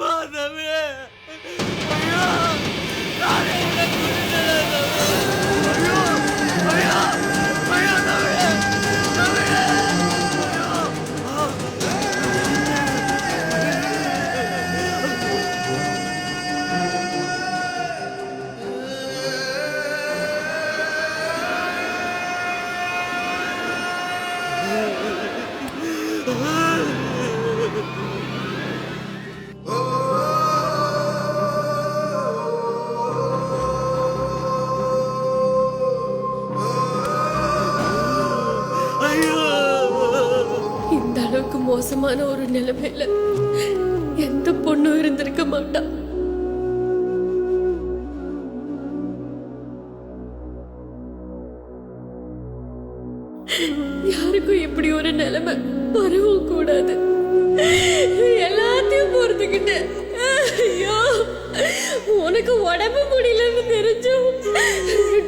மாதவி ஐயோ நானே உனக்கு விடுதலை மோசமான ஒரு நிலைமையில எந்த பொண்ணும் இருந்திருக்க மாட்டா. யாருக்கும் இப்படி ஒரு நிலைமை வரவும் கூடாது. எல்லாத்தையும் பொறுத்துக்கிட்டு ஐயோ உனக்கு உடம்பு முடியலன்னு தெரிஞ்சும்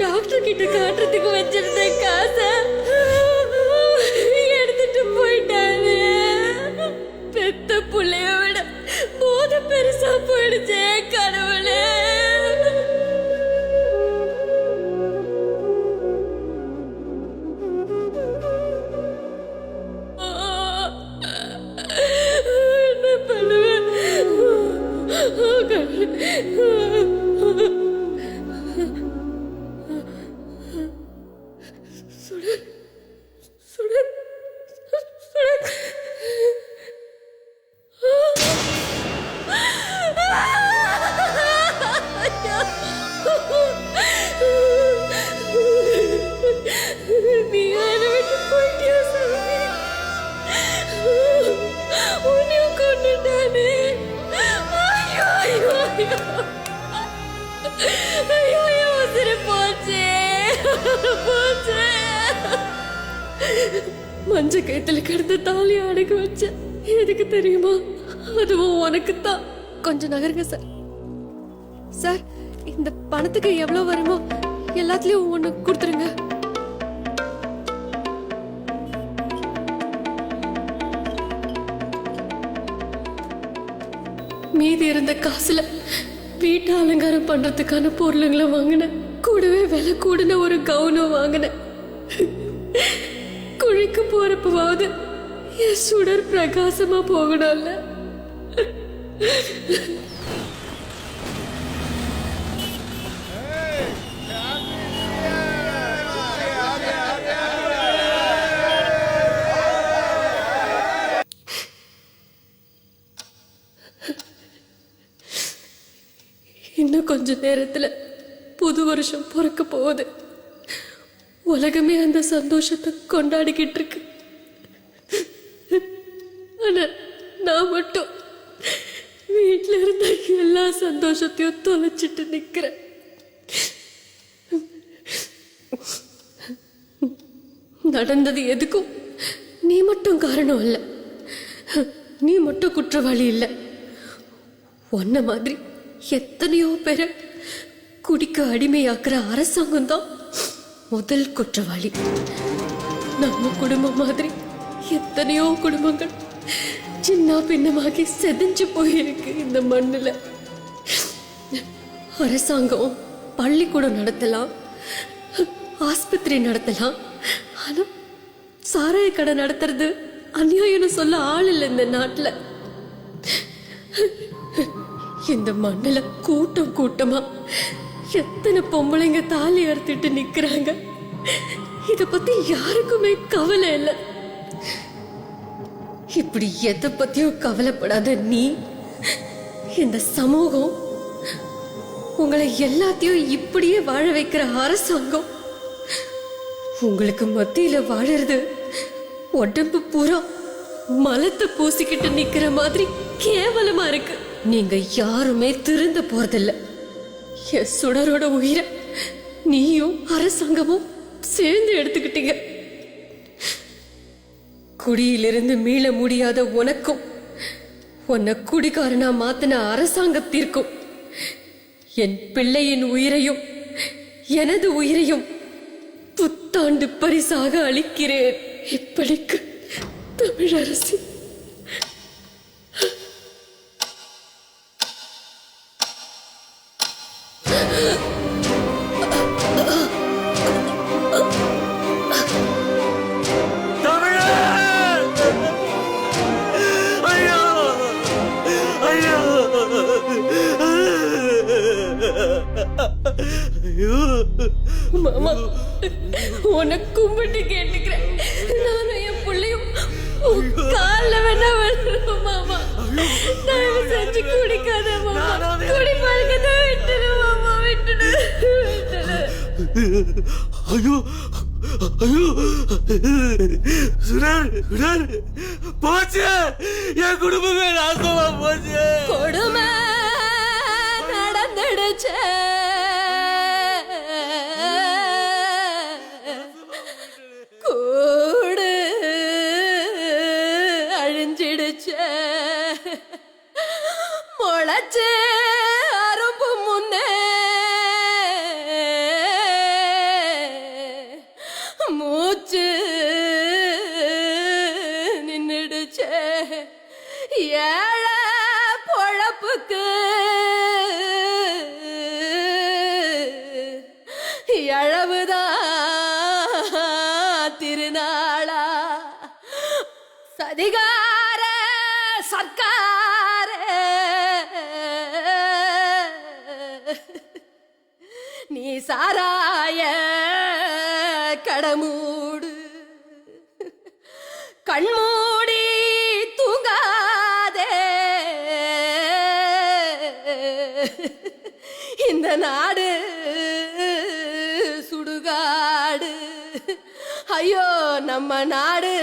டாக்டர் கிட்ட காட்டுறதுக்கு வச்சிருந்தேன் காசை மஞ்ச கயத்துல கிடந்த தாலி அடகு வச்ச. எதுக்கு தெரியுமா? அதுவும் உனக்கு தான் கொஞ்சம் நகருங்க சார். சார் இந்த பணத்துக்கு எவ்வளவு வருமோ எல்லாத்துலயும் ஒண்ணு கொடுத்துருங்க. மீதி இருந்த காசுல வீட்டு அலங்காரம் பண்றதுக்கான பொருளுங்களை வாங்கினேன். கூடவே விலை கூடின ஒரு கவுனும் வாங்கினேன். குழிக்கு போறப்பவாவது என் சுடர் பிரகாசமா போகணும்ல. இன்னும் கொஞ்ச நேரத்துல புது வருஷம் பிறக்க போகுது. உலகமே அந்த சந்தோஷத்தை கொண்டாடிக்கிட்டு இருக்கு ஆனா நான் மட்டும் வீட்டில் இருந்த எல்லா சந்தோஷத்தையும் தொலைச்சிட்டு நிக்கிறேன். நடந்தது எதுக்கும் நீ மட்டும் காரணம் இல்ல. நீ மட்டும் குற்றவாளி இல்லை. உன்ன மாதிரி எத்தனையோ பேரை குடிக்க அடிமையாக்குற அரசாங்கம் தான் முதல் குற்றவாளி. நம்ம குடும்பம் மாதிரி எத்தனையோ குடும்பங்கள் சின்ன பின்னமாகி செதஞ்சு போயிருக்கு இந்த மண்ணுல. அரசாங்கம் பள்ளிக்கூடம் நடத்தலாம் ஆஸ்பத்திரி நடத்தலாம் ஆனா சாராய கடை நடத்துறது அநியாயம்னு சொல்ல ஆள் இல்லை இந்த நாட்டுல. இந்த மண்ணுல கூட்டம் கூட்டமா எத்தனை பொம்பளைங்க தாலி அறுத்துட்டு நிக்கிறாங்க? இத பத்தி யாருக்குமே கவலை இல்லை. இப்படி எதை பத்தியும் கவலைப்படாத நீ. இந்த சமூகம் உங்களை எல்லாத்தையும் இப்படியே வாழ வைக்கிற அரசாங்கம் உங்களுக்கு மத்தியில வாழறது உடம்பு பூரா மலத்தை பூசிக்கிட்டு நிக்கிற மாதிரி கேவலமா இருக்கு. நீங்க யாருமே திருந்த போறதில்லை. என் சுடரோட உயிரை நீயும் அரசாங்கமும் சேர்ந்து எடுத்துக்கிட்டீங்க. குடியிலிருந்து மீள முடியாத உனக்கும் உன்னை குடிகாரனா மாத்தின அரசாங்கத்திற்கும் என் பிள்ளையின் உயிரையும் எனது உயிரையும் புத்தாண்டு பரிசாக அளிக்கிறேன். இப்படிக்கு தமிழரசி. மாமா உனக்கு கும்பிட்டு கேட்டுக்கிறேன். நானும் என் பிள்ளையும் கால வேணா விழுறோம் மாமா. தயவு செஞ்சு குடிக்காத மாமா. குடி பழக்கதான் விட்டுரு மாமா. ஐயோ ஐயோ. சுரர் சுரர் போச்சு. என் குடும்பமே நாசமா போச்சு. கொடுமை நடந்துடுச்சு. அதிகார சர்க்கார. நீ சாராய கடமூடு. கண்மூடி தூங்காதே. இந்த நாடு சுடுகாடு. ஐயோ நம்ம நாடு